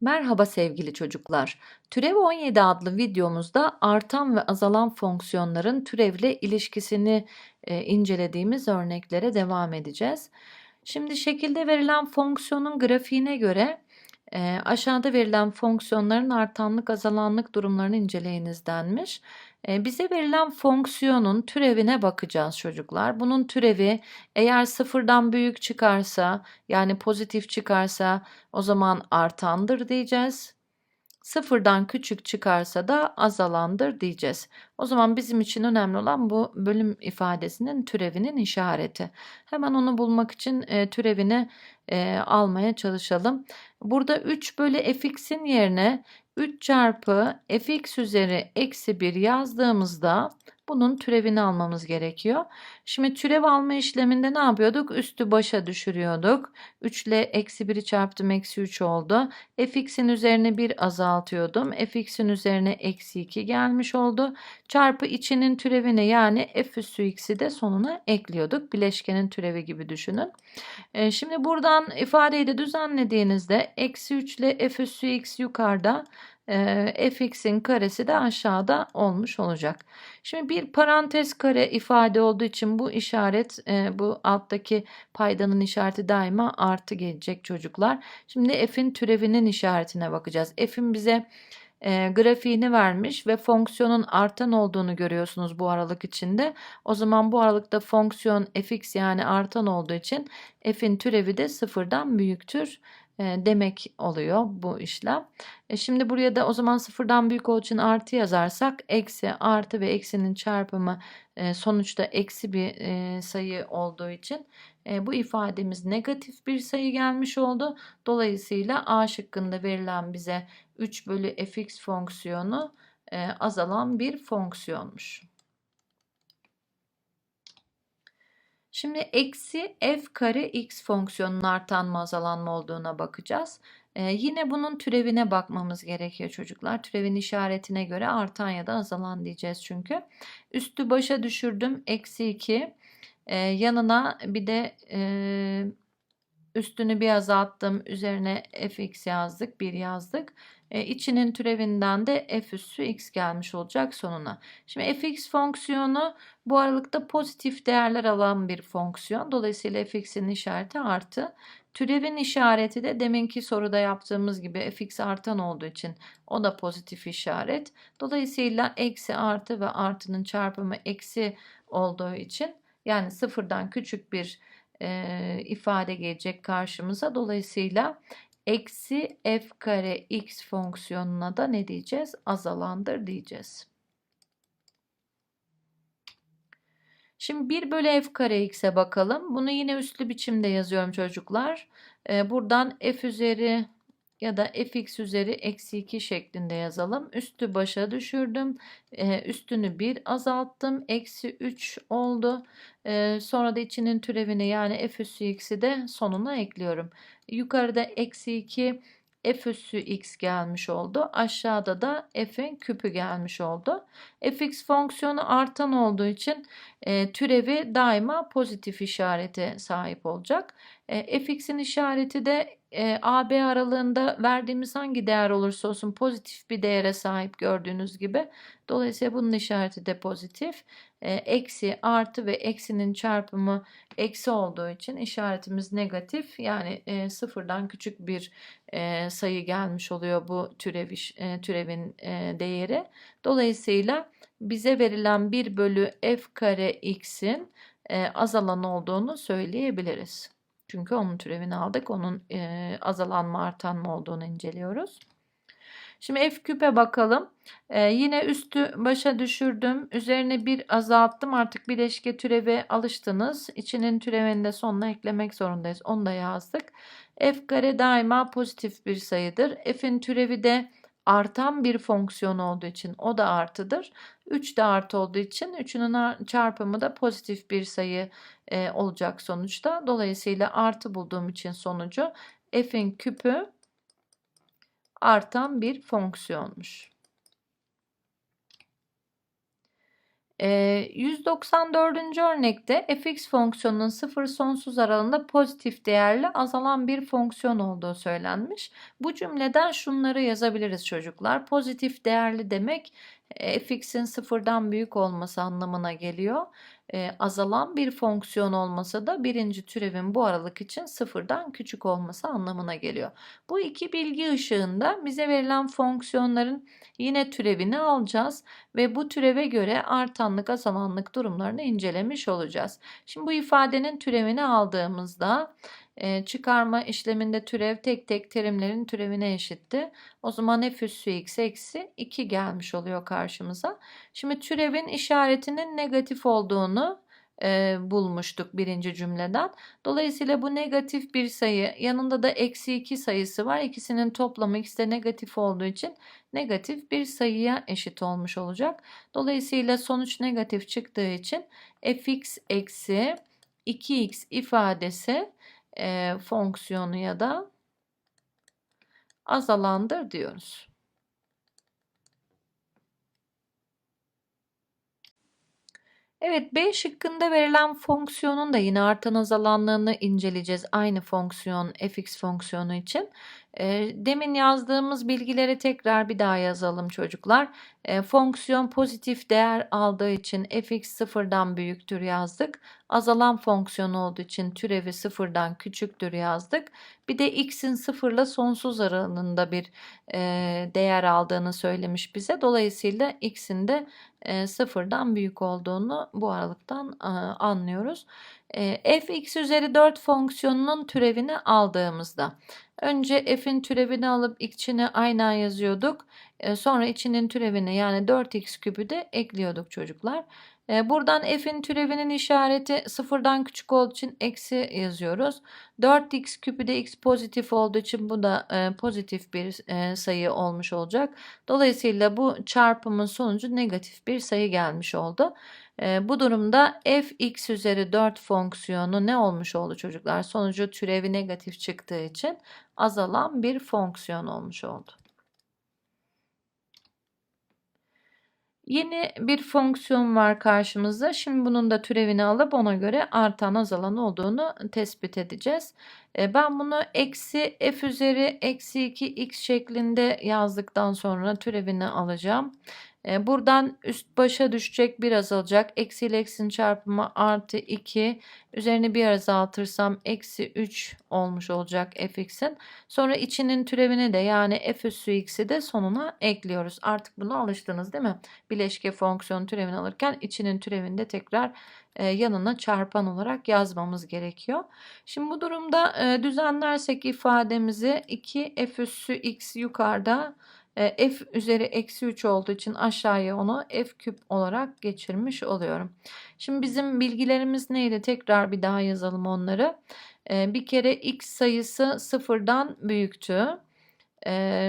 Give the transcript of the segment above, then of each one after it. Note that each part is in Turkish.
Merhaba sevgili çocuklar. Türev 17 adlı videomuzda artan ve azalan fonksiyonların türevle ilişkisini e, incelediğimiz örneklere devam edeceğiz. Şimdi şekilde verilen fonksiyonun grafiğine göre e, aşağıda verilen fonksiyonların artanlık azalanlık durumlarını inceleyiniz denmiş. Bize verilen fonksiyonun türevine bakacağız çocuklar. Bunun türevi eğer sıfırdan büyük çıkarsa yani pozitif çıkarsa o zaman artandır diyeceğiz. Sıfırdan küçük çıkarsa da azalandır diyeceğiz. O zaman bizim için önemli olan bu bölüm ifadesinin türevinin işareti. Hemen onu bulmak için e, türevini e, almaya çalışalım. Burada 3 bölü fx'in yerine 3 çarpı fx üzeri eksi 1 yazdığımızda bunun türevini almamız gerekiyor. Şimdi türev alma işleminde ne yapıyorduk? Üstü başa düşürüyorduk. 3 ile eksi 1'i çarptım eksi 3 oldu. fx'in üzerine 1 azaltıyordum. fx'in üzerine eksi 2 gelmiş oldu. Çarpı içinin türevini yani f üssü x'i de sonuna ekliyorduk. Bileşkenin türevi gibi düşünün. E, şimdi buradan ifadeyi de düzenlediğinizde eksi 3 ile f üssü x yukarıda e, fx'in karesi de aşağıda olmuş olacak. Şimdi bir parantez kare ifade olduğu için bu işaret e, bu alttaki paydanın işareti daima artı gelecek çocuklar. Şimdi f'in türevinin işaretine bakacağız. f'in bize e, grafiğini vermiş ve fonksiyonun artan olduğunu görüyorsunuz bu aralık içinde. O zaman bu aralıkta fonksiyon fx yani artan olduğu için f'in türevi de sıfırdan büyüktür demek oluyor bu işlem. E şimdi buraya da o zaman sıfırdan büyük olduğu için artı yazarsak eksi artı ve eksinin çarpımı e, sonuçta eksi bir e, sayı olduğu için e, bu ifademiz negatif bir sayı gelmiş oldu. Dolayısıyla A şıkkında verilen bize 3 bölü fx fonksiyonu e, azalan bir fonksiyonmuş. Şimdi eksi f kare x fonksiyonunun artan mı azalan mı olduğuna bakacağız. Ee, yine bunun türevine bakmamız gerekiyor çocuklar. Türevin işaretine göre artan ya da azalan diyeceğiz çünkü. Üstü başa düşürdüm. Eksi 2. Ee, yanına bir de e, üstünü bir azalttım. Üzerine fx yazdık. 1 yazdık. E, içinin türevinden de f üssü x gelmiş olacak sonuna. Şimdi fx fonksiyonu bu aralıkta pozitif değerler alan bir fonksiyon. Dolayısıyla fx'in işareti artı. Türevin işareti de deminki soruda yaptığımız gibi fx artan olduğu için o da pozitif işaret. Dolayısıyla eksi artı ve artının çarpımı eksi olduğu için yani sıfırdan küçük bir e, ifade gelecek karşımıza. Dolayısıyla eksi f kare x fonksiyonuna da ne diyeceğiz? Azalandır diyeceğiz. Şimdi 1 bölü f kare x'e bakalım. Bunu yine üstlü biçimde yazıyorum çocuklar. Ee, buradan f üzeri ya da fx üzeri eksi 2 şeklinde yazalım. Üstü başa düşürdüm. Ee, üstünü 1 azalttım. Eksi 3 oldu. Ee, sonra da içinin türevini yani f üssü x'i de sonuna ekliyorum. Yukarıda eksi 2 f üssü x gelmiş oldu. Aşağıda da f'in küpü gelmiş oldu. fx fonksiyonu artan olduğu için e, türevi daima pozitif işarete sahip olacak. E, fx'in işareti de e, AB aralığında verdiğimiz hangi değer olursa olsun pozitif bir değere sahip gördüğünüz gibi. Dolayısıyla bunun işareti de pozitif. E, eksi, artı ve eksinin çarpımı eksi olduğu için işaretimiz negatif. Yani e, sıfırdan küçük bir e, sayı gelmiş oluyor bu türev, e, türevin e, değeri. Dolayısıyla bize verilen 1 bölü f kare x'in e, azalan olduğunu söyleyebiliriz. Çünkü onun türevini aldık. Onun e, azalan mı artan mı olduğunu inceliyoruz. Şimdi f küpe bakalım. Ee, yine üstü başa düşürdüm. Üzerine bir azalttım. Artık bileşke türeve alıştınız. İçinin türevini de sonuna eklemek zorundayız. Onu da yazdık. f kare daima pozitif bir sayıdır. f'in türevi de artan bir fonksiyon olduğu için o da artıdır. 3 de artı olduğu için 3'ünün çarpımı da pozitif bir sayı e, olacak sonuçta. Dolayısıyla artı bulduğum için sonucu f'in küpü artan bir fonksiyonmuş. Ee, 194. örnekte fx fonksiyonunun sıfır sonsuz aralığında pozitif değerli azalan bir fonksiyon olduğu söylenmiş. Bu cümleden şunları yazabiliriz çocuklar. Pozitif değerli demek e, fx'in sıfırdan büyük olması anlamına geliyor. Ee, azalan bir fonksiyon olmasa da birinci türevin bu aralık için sıfırdan küçük olması anlamına geliyor. Bu iki bilgi ışığında bize verilen fonksiyonların yine türevini alacağız ve bu türeve göre artanlık azalanlık durumlarını incelemiş olacağız. Şimdi bu ifadenin türevini aldığımızda e, çıkarma işleminde türev tek tek terimlerin türevine eşitti. O zaman f üssü x eksi 2 gelmiş oluyor karşımıza. Şimdi türevin işaretinin negatif olduğunu e, bulmuştuk birinci cümleden. Dolayısıyla bu negatif bir sayı yanında da eksi 2 sayısı var. İkisinin toplamı ikisi de negatif olduğu için negatif bir sayıya eşit olmuş olacak. Dolayısıyla sonuç negatif çıktığı için fx eksi 2x ifadesi e, fonksiyonu ya da azalandır diyoruz. Evet B şıkkında verilen fonksiyonun da yine artan azalanlığını inceleyeceğiz. Aynı fonksiyon fx fonksiyonu için. Demin yazdığımız bilgileri tekrar bir daha yazalım çocuklar. Fonksiyon pozitif değer aldığı için fx sıfırdan büyüktür yazdık. Azalan fonksiyon olduğu için türevi sıfırdan küçüktür yazdık. Bir de x'in sıfırla sonsuz aralığında bir değer aldığını söylemiş bize. Dolayısıyla x'in de e, sıfırdan büyük olduğunu bu aralıktan e, anlıyoruz. E, fx üzeri 4 fonksiyonunun türevini aldığımızda önce f'in türevini alıp içine aynen yazıyorduk. E, sonra içinin türevini yani 4x küpü de ekliyorduk çocuklar. E, buradan f'in türevinin işareti sıfırdan küçük olduğu için eksi yazıyoruz. 4x küpü de x pozitif olduğu için bu da e, pozitif bir e, sayı olmuş olacak. Dolayısıyla bu çarpımın sonucu negatif bir sayı gelmiş oldu. E, bu durumda fx üzeri 4 fonksiyonu ne olmuş oldu çocuklar? Sonucu türevi negatif çıktığı için azalan bir fonksiyon olmuş oldu. Yeni bir fonksiyon var karşımızda. Şimdi bunun da türevini alıp ona göre artan azalan olduğunu tespit edeceğiz. E, ben bunu eksi f üzeri eksi 2 x şeklinde yazdıktan sonra türevini alacağım. E, buradan üst başa düşecek bir azalacak. Eksi ile eksinin çarpımı artı 2. Üzerine bir azaltırsam eksi 3 olmuş olacak fx'in. Sonra içinin türevini de yani f üssü x'i de sonuna ekliyoruz. Artık buna alıştınız değil mi? Bileşke fonksiyon türevini alırken içinin türevini de tekrar e, yanına çarpan olarak yazmamız gerekiyor. Şimdi bu durumda e, düzenlersek ifademizi 2 f üssü x yukarıda f üzeri eksi 3 olduğu için aşağıya onu f küp olarak geçirmiş oluyorum. Şimdi bizim bilgilerimiz neydi? Tekrar bir daha yazalım onları. Bir kere x sayısı sıfırdan büyüktü.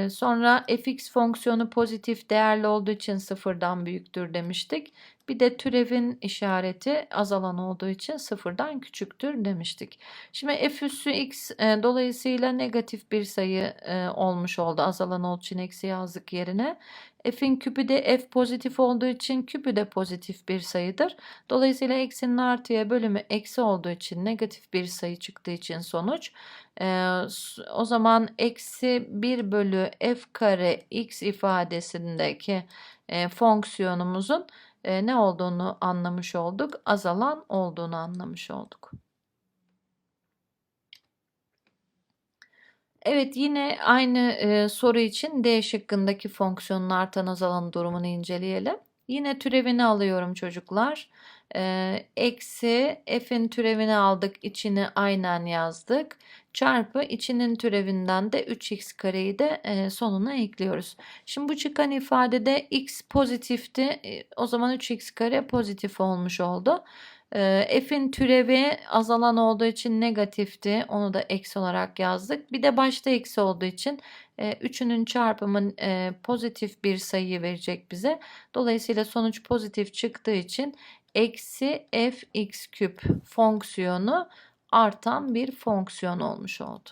Sonra fx fonksiyonu pozitif değerli olduğu için sıfırdan büyüktür demiştik. Bir de türevin işareti azalan olduğu için sıfırdan küçüktür demiştik. Şimdi f üssü x e, dolayısıyla negatif bir sayı e, olmuş oldu. Azalan olduğu için eksi yazdık yerine. F'in küpü de f pozitif olduğu için küpü de pozitif bir sayıdır. Dolayısıyla eksinin artıya bölümü eksi olduğu için negatif bir sayı çıktığı için sonuç. E, o zaman eksi 1 bölü f kare x ifadesindeki e, fonksiyonumuzun e, ne olduğunu anlamış olduk. Azalan olduğunu anlamış olduk. Evet yine aynı e, soru için D şıkkındaki fonksiyonun artan azalan durumunu inceleyelim. Yine türevini alıyorum çocuklar. E, eksi f'in türevini aldık içini aynen yazdık. Çarpı içinin türevinden de 3x kareyi de e, sonuna ekliyoruz. Şimdi bu çıkan ifadede x pozitifti. E, o zaman 3x kare pozitif olmuş oldu. E, f'in türevi azalan olduğu için negatifti. Onu da eksi olarak yazdık. Bir de başta eksi olduğu için e, üçünün çarpımı pozitif bir sayıyı verecek bize. Dolayısıyla sonuç pozitif çıktığı için eksi fx küp fonksiyonu artan bir fonksiyon olmuş oldu.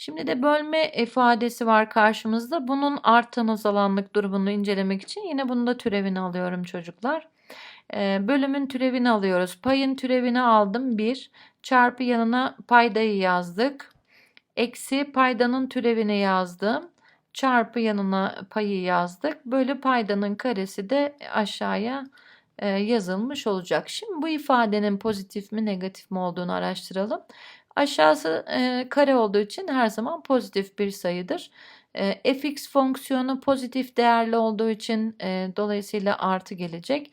Şimdi de bölme ifadesi var karşımızda. Bunun artan azalanlık durumunu incelemek için yine bunu da türevini alıyorum çocuklar. Ee, bölümün türevini alıyoruz. Payın türevini aldım 1. Çarpı yanına paydayı yazdık. Eksi paydanın türevini yazdım. Çarpı yanına payı yazdık. Bölü paydanın karesi de aşağıya e, yazılmış olacak. Şimdi bu ifadenin pozitif mi negatif mi olduğunu araştıralım. Aşağısı e, kare olduğu için her zaman pozitif bir sayıdır. E, fx fonksiyonu pozitif değerli olduğu için e, dolayısıyla artı gelecek.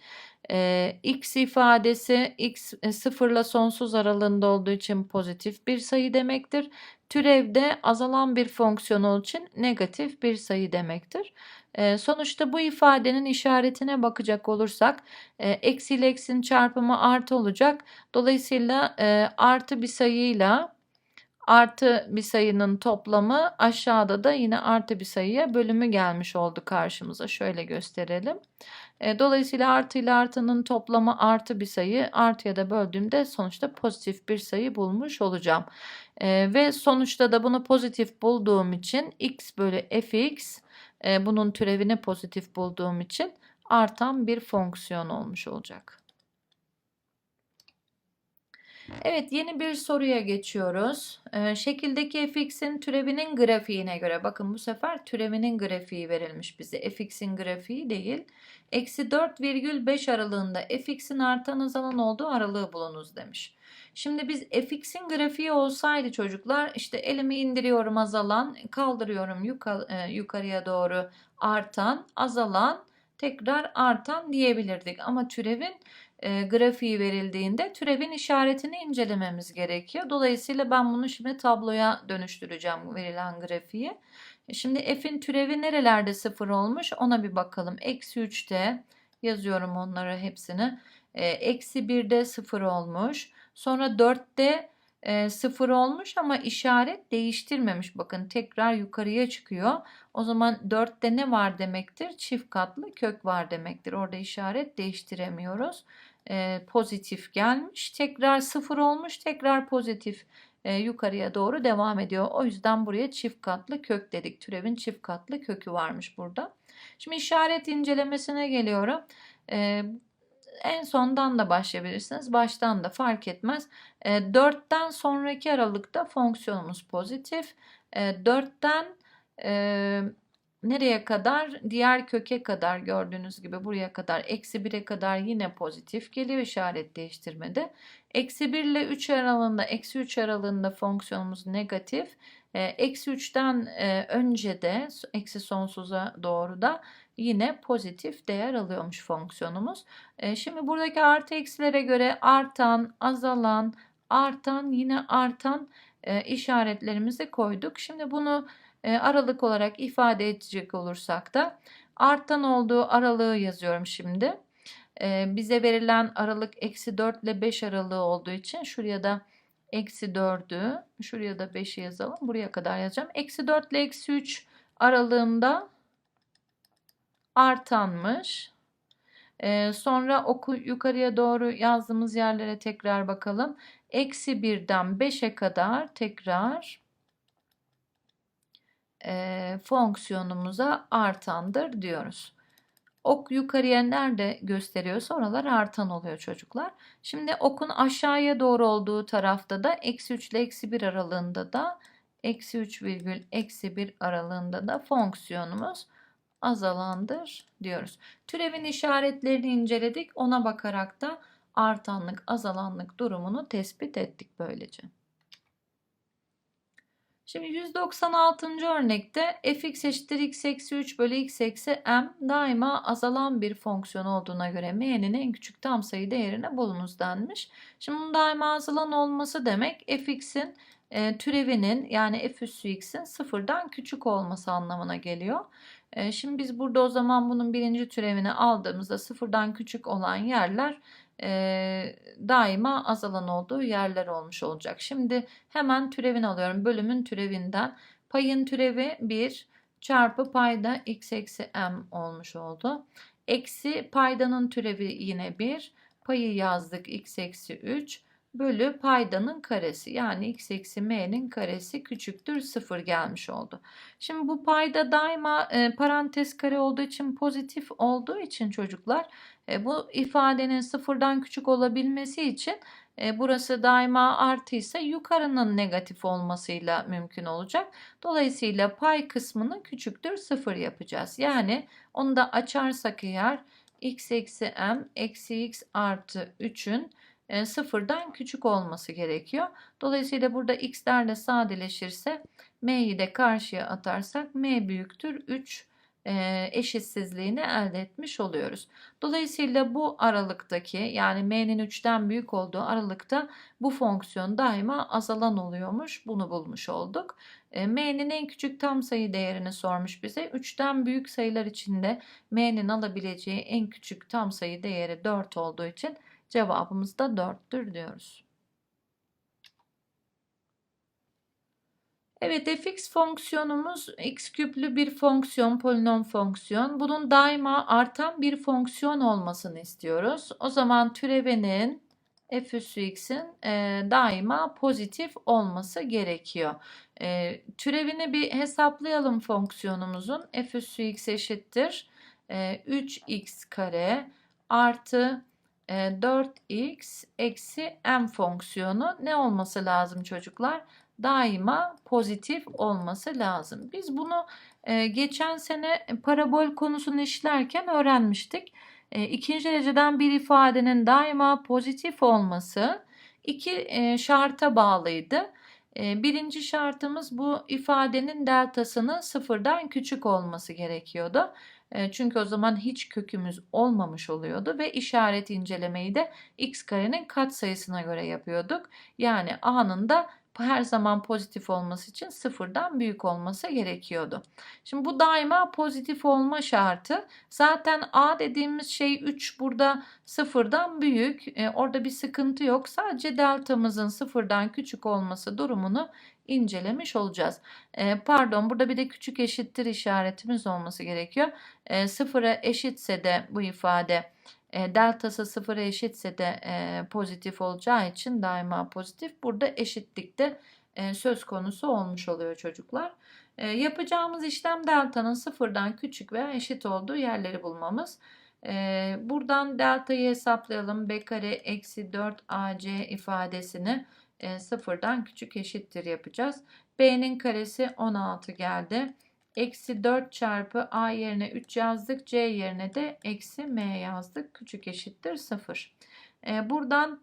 E, x ifadesi x e, sıfırla sonsuz aralığında olduğu için pozitif bir sayı demektir. Türevde azalan bir fonksiyon olduğu için negatif bir sayı demektir. E, sonuçta bu ifadenin işaretine bakacak olursak e, eksi ile eksinin çarpımı artı olacak. Dolayısıyla e, artı bir sayıyla artı bir sayının toplamı aşağıda da yine artı bir sayıya bölümü gelmiş oldu karşımıza. Şöyle gösterelim. E, dolayısıyla artı ile artının toplamı artı bir sayı. Artıya da böldüğümde sonuçta pozitif bir sayı bulmuş olacağım. E, ve sonuçta da bunu pozitif bulduğum için x bölü fx e, bunun türevini pozitif bulduğum için artan bir fonksiyon olmuş olacak. Evet yeni bir soruya geçiyoruz. Ee, şekildeki fx'in türevinin grafiğine göre bakın bu sefer türevinin grafiği verilmiş bize. fx'in grafiği değil. Eksi 4,5 aralığında fx'in artan azalan olduğu aralığı bulunuz demiş. Şimdi biz fx'in grafiği olsaydı çocuklar işte elimi indiriyorum azalan kaldırıyorum yukarı, yukarıya doğru artan azalan tekrar artan diyebilirdik. Ama türevin e, grafiği verildiğinde türevin işaretini incelememiz gerekiyor. Dolayısıyla ben bunu şimdi tabloya dönüştüreceğim verilen grafiği. E, şimdi f'in türevi nerelerde sıfır olmuş ona bir bakalım. Eksi 3'te yazıyorum onları hepsini. E, eksi 1'de sıfır olmuş. Sonra 4'te e, 0 olmuş ama işaret değiştirmemiş. Bakın tekrar yukarıya çıkıyor. O zaman 4'te ne var demektir? Çift katlı kök var demektir. Orada işaret değiştiremiyoruz. E, pozitif gelmiş. Tekrar 0 olmuş. Tekrar pozitif e, yukarıya doğru devam ediyor. O yüzden buraya çift katlı kök dedik. Türevin çift katlı kökü varmış burada. Şimdi işaret incelemesine geliyorum. E, en sondan da başlayabilirsiniz. Baştan da fark etmez. E, 4'ten sonraki aralıkta fonksiyonumuz pozitif. E, 4'ten e, nereye kadar? Diğer köke kadar gördüğünüz gibi buraya kadar eksi 1'e kadar yine pozitif geliyor işaret değiştirmede. Eksi 1 ile 3 aralığında eksi 3 aralığında fonksiyonumuz negatif. E, eksi 3'ten e, önce de eksi sonsuza doğru da yine pozitif değer alıyormuş fonksiyonumuz. E, şimdi buradaki artı eksilere göre artan, azalan, artan, yine artan işaretlerimizi koyduk. Şimdi bunu aralık olarak ifade edecek olursak da artan olduğu aralığı yazıyorum şimdi. Bize verilen aralık eksi 4 ile 5 aralığı olduğu için şuraya da eksi 4'ü şuraya da 5'i yazalım. Buraya kadar yazacağım. Eksi 4 ile eksi 3 aralığında artanmış. Ee, sonra oku yukarıya doğru yazdığımız yerlere tekrar bakalım. Eksi 1'den 5'e kadar tekrar e, fonksiyonumuza artandır diyoruz. Ok yukarıya nerede gösteriyorsa oralar artan oluyor çocuklar. Şimdi okun aşağıya doğru olduğu tarafta da eksi 3 ile eksi 1 aralığında da eksi 3 virgül eksi 1 aralığında da fonksiyonumuz azalandır diyoruz. Türevin işaretlerini inceledik. Ona bakarak da artanlık azalanlık durumunu tespit ettik böylece. Şimdi 196. örnekte fx eşittir x eksi 3 bölü x eksi m daima azalan bir fonksiyon olduğuna göre m'nin en küçük tam sayı değerine bulunuz denmiş. Şimdi bunun daima azalan olması demek fx'in e, türevinin yani f üssü x'in sıfırdan küçük olması anlamına geliyor. E, şimdi biz burada o zaman bunun birinci türevini aldığımızda sıfırdan küçük olan yerler e, daima azalan olduğu yerler olmuş olacak. Şimdi hemen türevini alıyorum. Bölümün türevinden payın türevi 1 çarpı payda x eksi m olmuş oldu. Eksi paydanın türevi yine 1. Payı yazdık x eksi 3. bölü paydanın karesi yani x eksi m'nin karesi küçüktür 0 gelmiş oldu. Şimdi bu payda daima e, parantez kare olduğu için pozitif olduğu için çocuklar e, bu ifadenin sıfırdan küçük olabilmesi için e, burası daima artıysa yukarının negatif olmasıyla mümkün olacak. Dolayısıyla pay kısmını küçüktür 0 yapacağız. Yani onu da açarsak eğer x eksi m eksi x artı 3'ün e, sıfırdan küçük olması gerekiyor. Dolayısıyla burada x'ler de sadeleşirse m'yi de karşıya atarsak m büyüktür 3 e, eşitsizliğini elde etmiş oluyoruz. Dolayısıyla bu aralıktaki yani m'nin 3'ten büyük olduğu aralıkta bu fonksiyon daima azalan oluyormuş. Bunu bulmuş olduk. E, m'nin en küçük tam sayı değerini sormuş bize. 3'ten büyük sayılar içinde m'nin alabileceği en küçük tam sayı değeri 4 olduğu için cevabımız da 4'tür diyoruz. Evet fx fonksiyonumuz x küplü bir fonksiyon, polinom fonksiyon. Bunun daima artan bir fonksiyon olmasını istiyoruz. O zaman türevinin f üssü x'in e, daima pozitif olması gerekiyor. E, türevini bir hesaplayalım fonksiyonumuzun. f üssü x eşittir. E, 3x kare artı 4x e, eksi m fonksiyonu ne olması lazım çocuklar? daima pozitif olması lazım. Biz bunu e, geçen sene parabol konusunu işlerken öğrenmiştik. E, ikinci dereceden bir ifadenin daima pozitif olması iki e, şarta bağlıydı. Birinci şartımız bu ifadenin deltasının sıfırdan küçük olması gerekiyordu. Çünkü o zaman hiç kökümüz olmamış oluyordu ve işaret incelemeyi de x karenin katsayısına göre yapıyorduk. Yani a'nın da her zaman pozitif olması için sıfırdan büyük olması gerekiyordu. Şimdi bu daima pozitif olma şartı. Zaten a dediğimiz şey 3 burada sıfırdan büyük. E, orada bir sıkıntı yok. Sadece deltamızın sıfırdan küçük olması durumunu incelemiş olacağız. E, pardon burada bir de küçük eşittir işaretimiz olması gerekiyor. E, sıfıra eşitse de bu ifade e, deltası sıfıra eşitse de e, pozitif olacağı için daima pozitif. Burada eşitlikte e, söz konusu olmuş oluyor çocuklar. E, yapacağımız işlem deltanın sıfırdan küçük veya eşit olduğu yerleri bulmamız. E, buradan deltayı hesaplayalım. B kare eksi 4 AC ifadesini e, sıfırdan küçük eşittir yapacağız. B'nin karesi 16 geldi. Eksi 4 çarpı a yerine 3 yazdık. C yerine de eksi m yazdık. Küçük eşittir 0. Ee, buradan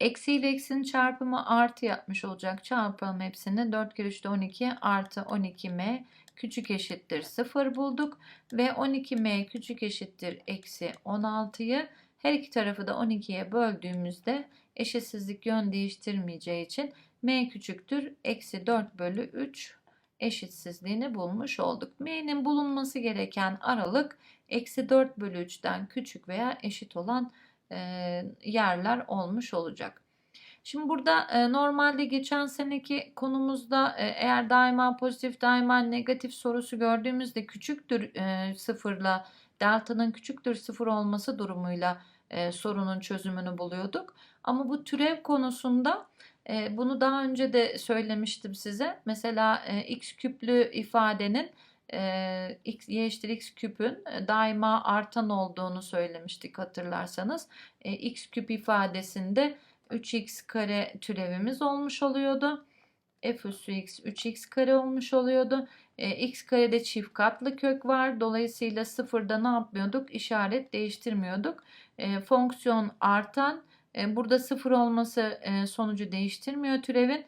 eksi ile eksinin çarpımı artı yapmış olacak. Çarpalım hepsini. 4 kere 3 de 12 artı 12m küçük eşittir 0 bulduk. Ve 12m küçük eşittir eksi 16'yı her iki tarafı da 12'ye böldüğümüzde eşitsizlik yön değiştirmeyeceği için m küçüktür eksi 4 bölü 3 eşitsizliğini bulmuş olduk. M'nin bulunması gereken aralık eksi 4 bölü 3'ten küçük veya eşit olan e, yerler olmuş olacak. Şimdi burada e, normalde geçen seneki konumuzda e, eğer daima pozitif daima negatif sorusu gördüğümüzde küçüktür e, sıfırla delta'nın küçüktür sıfır olması durumuyla e, sorunun çözümünü buluyorduk. Ama bu türev konusunda bunu daha önce de söylemiştim size. Mesela e, x küplü ifadenin e, x, y eşittir x küpün daima artan olduğunu söylemiştik hatırlarsanız. E, x küp ifadesinde 3x kare türevimiz olmuş oluyordu. f üssü x 3x kare olmuş oluyordu. E, x karede çift katlı kök var. Dolayısıyla sıfırda ne yapmıyorduk? İşaret değiştirmiyorduk. E, fonksiyon artan burada sıfır olması sonucu değiştirmiyor türevin.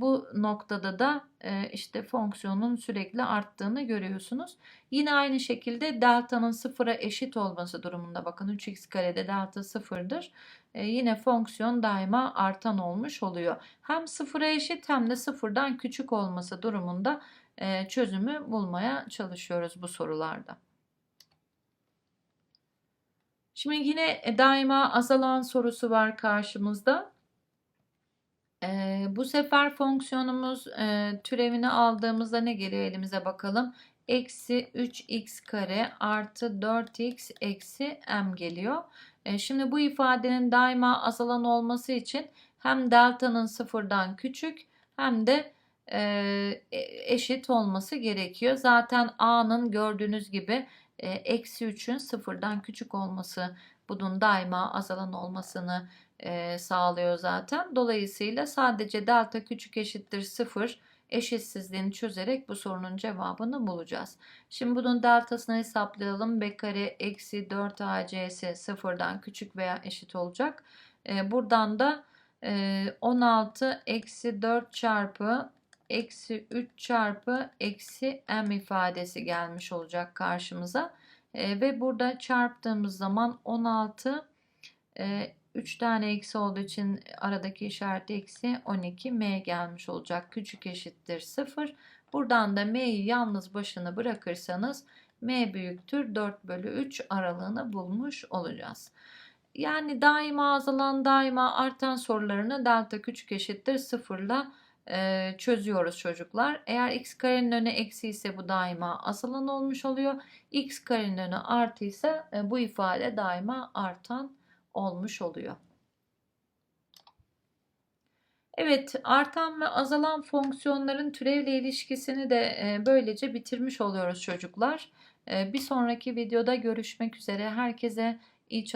Bu noktada da işte fonksiyonun sürekli arttığını görüyorsunuz. Yine aynı şekilde delta'nın sıfıra eşit olması durumunda bakın 3x karede delta sıfırdır. Yine fonksiyon daima artan olmuş oluyor. Hem sıfıra eşit hem de sıfırdan küçük olması durumunda çözümü bulmaya çalışıyoruz bu sorularda. Şimdi yine daima azalan sorusu var karşımızda. Ee, bu sefer fonksiyonumuz e, türevini aldığımızda ne geliyor elimize bakalım. Eksi 3x kare artı 4x eksi m geliyor. E, şimdi bu ifadenin daima azalan olması için hem delta'nın sıfırdan küçük hem de eşit olması gerekiyor. Zaten a'nın gördüğünüz gibi e, eksi 3'ün sıfırdan küçük olması bunun daima azalan olmasını e, sağlıyor zaten. Dolayısıyla sadece delta küçük eşittir 0 eşitsizliğini çözerek bu sorunun cevabını bulacağız. Şimdi bunun deltasını hesaplayalım. B kare eksi 4 AC'si sıfırdan küçük veya eşit olacak. E, buradan da e, 16 eksi 4 çarpı eksi 3 çarpı eksi m ifadesi gelmiş olacak karşımıza. E, ve burada çarptığımız zaman 16 e, 3 tane eksi olduğu için aradaki işaret eksi 12 m gelmiş olacak. Küçük eşittir 0. Buradan da m'yi yalnız başına bırakırsanız m büyüktür 4 bölü 3 aralığını bulmuş olacağız. Yani daima azalan daima artan sorularını delta küçük eşittir 0 ile çözüyoruz çocuklar. Eğer x karenin önü eksi ise bu daima azalan olmuş oluyor. x karenin önü artı ise e, bu ifade daima artan olmuş oluyor. Evet, artan ve azalan fonksiyonların türevle ilişkisini de e, böylece bitirmiş oluyoruz çocuklar. E, bir sonraki videoda görüşmek üzere. Herkese iyi çalışmalar.